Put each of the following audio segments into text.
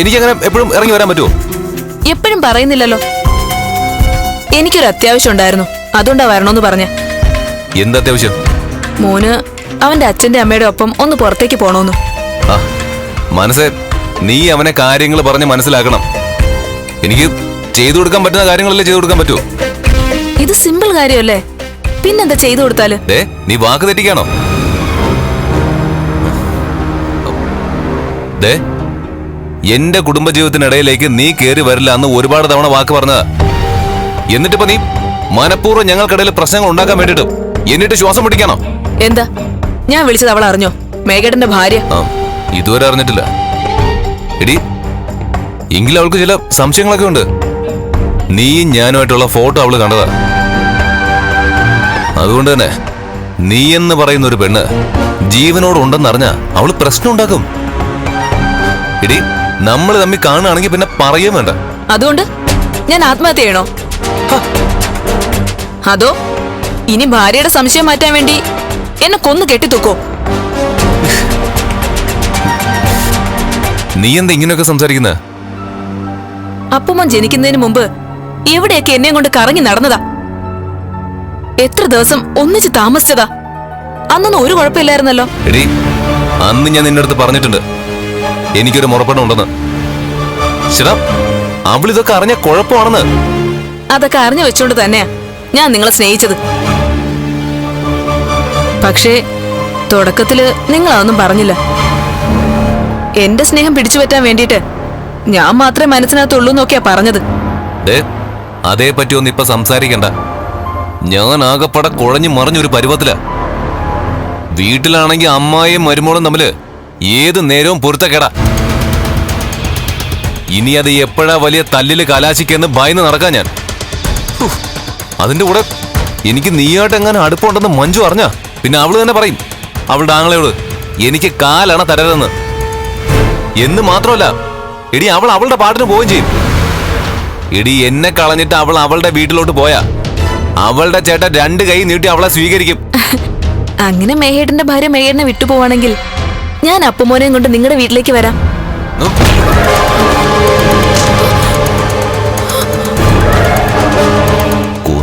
എനിക്കങ്ങനെ എപ്പോഴും ഇറങ്ങി വരാൻ പറ്റുമോ? എപ്പോഴും പറയുന്നില്ലല്ലോ. എനിക്കൊരു അത്യാവശ്യം ഉണ്ടായിരുന്നു. അതുകൊണ്ടാ വരണോന്ന് പറഞ്ഞ. എന്ത് അത്യാവശ്യം? മോന് അവന്റെ അച്ഛന്റെ അമ്മയുടെ ഒപ്പം ഒന്ന് പുറത്തേക്ക് പോണോന്നു. മനസ്സെ നീ അവനെ കാര്യങ്ങൾ പറഞ്ഞ് മനസ്സിലാക്കണം. എനിക്ക് ചെയ്തു കൊടുക്കാൻ പറ്റുന്ന കാര്യങ്ങളല്ലേ ചെയ്തു കൊടുക്കാൻ പറ്റുമോ ഇത് സിമ്പിൾ കാര്യമല്ലേ? പിന്നെന്താ ചെയ്തു കൊടുത്താൽ? നീ വാക്ക് തെറ്റിക്കാണോ? ദേ എന്റെ കുടുംബജീവിതത്തിനിടയിലേക്ക് നീ കയറി വരില്ല എന്ന് ഒരുപാട് തവണ വാക്ക് പറഞ്ഞതാ എന്നിട്ടിപ്പോ നീ മനഃപൂർവം ഞങ്ങൾക്കിടയിൽ പ്രശ്നങ്ങൾ ഉണ്ടാക്കാൻ വേണ്ടിട്ട് എന്നിട്ട് ശ്വാസം പിടിക്കാണോ. എന്താ? ഞാൻ വിളിച്ചത് അവൾ അറിഞ്ഞോ? മേഘേട്ടന്റെ ഭാര്യ. ഇതുവരെ അറിഞ്ഞിട്ടില്ല. എടി എങ്കിലും അവൾക്ക് ചില സംശയങ്ങളൊക്കെ ഉണ്ട്. നീയും ഞാനുമായിട്ടുള്ള ഫോട്ടോ അവൾ കണ്ടതാ. അതുകൊണ്ട് തന്നെ നീ എന്ന് പറയുന്ന ഒരു പെണ്ണ് ജീവനോടുണ്ടെന്നറിഞ്ഞ അവൾ പ്രശ്നം ഉണ്ടാക്കും. എടി നമ്മൾ തമ്മിൽ കാണുകയാണെങ്കിൽ പിന്നെ പറയുകയും വേണ്ട. അതുകൊണ്ട് ഞാൻ ആത്മഹത്യ ചെയ്യണോ? അതോ ഇനി ഭാര്യയുടെ സംശയം മാറ്റാൻ വേണ്ടി എന്നെ കൊന്നു കെട്ടിത്തൂക്കോ? നീ എന്താ ഇങ്ങനെയൊക്കെ സംസാരിക്കുന്ന? അപ്പമ്മ ജനിക്കുന്നതിന് മുമ്പ് എവിടെയൊക്കെ എന്നെ കൊണ്ട് കറങ്ങി നടന്നതാ? എത്ര ദിവസം ഒന്നിച്ച് താമസിച്ചതാ? അന്നൊന്നും ഒരു കുഴപ്പമില്ലായിരുന്നല്ലോ. അന്ന് ഞാൻ നിന്റെ അടുത്ത് പറഞ്ഞിട്ടുണ്ട്. എനിക്കൊരു മുറപ്പെടം ഉണ്ടെന്ന് ശരാ അവളിതൊക്കെ അറിഞ്ഞ കുഴപ്പമാണെന്ന്. അതൊക്കെ അറിഞ്ഞു വെച്ചോണ്ട് തന്നെയാ ഞാൻ നിങ്ങളെ സ്നേഹിച്ചത്. പക്ഷേ തുടക്കത്തിൽ നിങ്ങൾ അതൊന്നും പറഞ്ഞില്ല. എന്റെ സ്നേഹം പിടിച്ചു പറ്റാൻ വേണ്ടിയിട്ട് ഞാൻ മാത്രമേ മനസ്സിനകത്തുള്ളൂ എന്നൊക്കെയാ പറഞ്ഞത്. അതേ പറ്റിയൊന്നും ഇപ്പൊ സംസാരിക്കണ്ട. ഞാൻ ആകെപ്പട കുഴഞ്ഞു മറിഞ്ഞൊരു പരുവത്തില. വീട്ടിലാണെങ്കിൽ അമ്മായിയും മരുമോളും തമ്മിൽ ഏത് നേരവും പൊരുത്തക്കേടാ. ഇനി അത് എപ്പോഴാ വലിയ തല്ലിൽ കലാശിക്കെന്ന് ഭയന്ന് നടക്കാൻ ഞാൻ. അതിന്റെ കൂടെ എനിക്ക് നീയായിട്ട് എങ്ങനെ അടുപ്പമുണ്ടെന്ന് മഞ്ജു അറിഞ്ഞ? പിന്നെ അവൾ തന്നെ പറയും. അവളുടെ ആങ്ങളയോട് എനിക്ക് കാലാണ് തരരുതെന്ന്. എന്ന് മാത്രമല്ല എടി അവൾ അവളുടെ പാട്ടിന് പോവുകയും ചെയ്യും. എടി എന്നെ കളഞ്ഞിട്ട് അവൾ അവളുടെ വീട്ടിലോട്ട് പോയാ. അവളുടെ ചേട്ടൻ രണ്ട് കൈ നീട്ടി അവളെ സ്വീകരിക്കും. അങ്ങനെ മേഹേട്ടന്റെ ഭാര്യ മേഹേട്ടനെ വിട്ടുപോവാണെങ്കിൽ ഞാൻ അപ്പുമോനെയും കൊണ്ട് നിങ്ങളുടെ വീട്ടിലേക്ക് വരാം.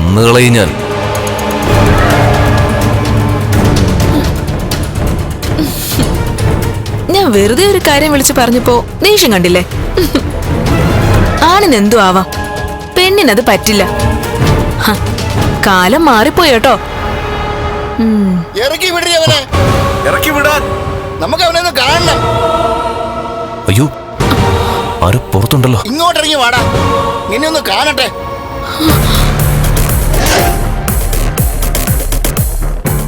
കൊന്നുകളയും ഞാൻ ഞാൻ വെറുതെ ഒരു കാര്യം വിളിച്ചു പറഞ്ഞപ്പോ ദേഷ്യം കണ്ടില്ലേ? ആണിന് എന്തു ആവാം? പെണ്ണിനത് പറ്റില്ല. കാലം മാറിപ്പോയി കേട്ടോ. ഇറക്കി വിടറി അവനെ. ഇറക്കി വിടാൻ. നമുക്ക് അവനെ ഒന്ന് കാണണം. അയ്യോ ആരും പുറത്തുണ്ടല്ലോ. ഇങ്ങോട്ടിറങ്ങി വാടാ. നിന്നെ ഒന്ന് കാണട്ടെ.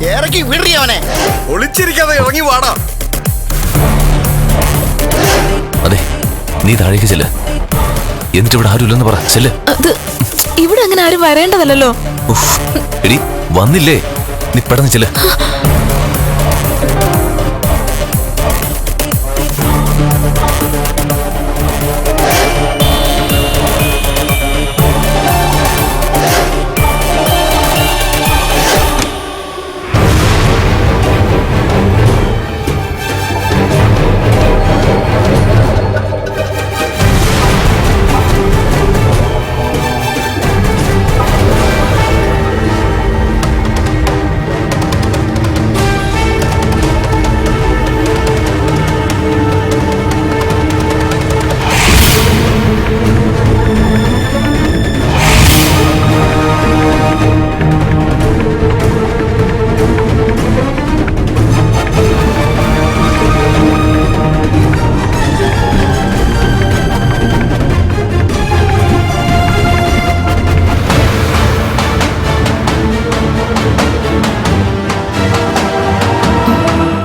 ഇറക്കി വിടറി അവനെ. ഒളിച്ചിരിക്കാതെ ഇറങ്ങി വാടാ. അതെ നീ താഴേക്ക് ചെല്ല്. എന്നിട്ട് ഇവിടെ ആരുമില്ലെന്ന് പറ ചെല്ല്. അത് ഇവിടെ അങ്ങനെ ആരും വരേണ്ടതല്ലോ എടി വന്നില്ലേ? നീ പെട്ടെന്ന് ചെല്ല്.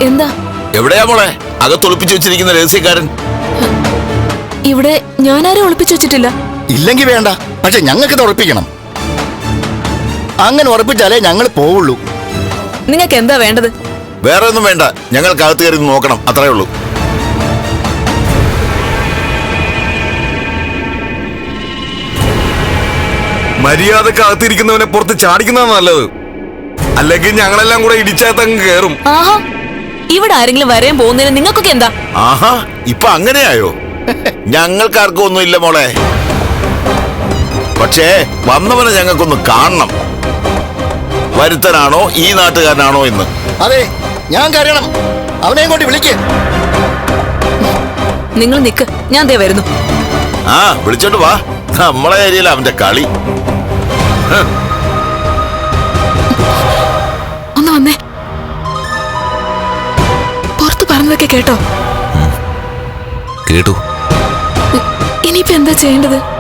എന്താ? എവിടെയാ മോളെ? അകത്തൊളിപ്പിച്ചു വെച്ചിരിക്കുന്ന രഹസ്യക്കാരൻ. ഇവിടെ ഞാനാരും ഒളിപ്പിച്ചു വെച്ചിട്ടില്ല? ഇല്ലെങ്കിൽ വേണ്ട. പക്ഷെ ഞങ്ങൾക്ക് ഇത് ഉറപ്പിക്കണം അങ്ങനെ ഉറപ്പിച്ചാലേ ഞങ്ങൾ പോവുള്ളൂ. നിങ്ങൾക്ക് എന്താ വേണ്ടത്? വേറെ ഒന്നും വേണ്ട. ഞങ്ങൾ അകത്ത് കയറി നോക്കണം. അത്രേ ഉള്ളൂ. മര്യാദയ്ക്ക് അകത്തിരിക്കുന്നവനെ പുറത്ത് ചാടിക്കുന്നതാണ് നല്ലത്. അല്ലെങ്കിൽ ഞങ്ങളെല്ലാം കൂടെ ഇടിച്ചകത്തങ്ങ് കയറും. ആഹാ. ഇവിടെ ആരെങ്കിലും വരാൻ പോകുന്നതിന് നിങ്ങൾക്കൊക്കെ എന്താ? ആഹാ ഇപ്പൊ അങ്ങനെയായോ? ഞങ്ങൾക്കാർക്കും ഒന്നും ഇല്ല മോളെ. പക്ഷേ വന്നവനെ ഞങ്ങൾക്കൊന്ന് കാണണം. വരുത്തനാണോ ഈ നാട്ടുകാരനാണോ എന്ന്. അതെ ഞാൻ കരയണം. അവനെ കൊണ്ട് വിളിക്ക്. നിങ്ങൾ നിക്ക് ഞാൻ ദേ വരുന്നു. ആ വിളിച്ചോണ്ട് വാ. നമ്മളെ ഏരിയയിൽ അവന്റെ കളി. കേട്ടോ. കേട്ടു. ഇനിയിപ്പോ എന്താ ചെയ്യേണ്ടത്?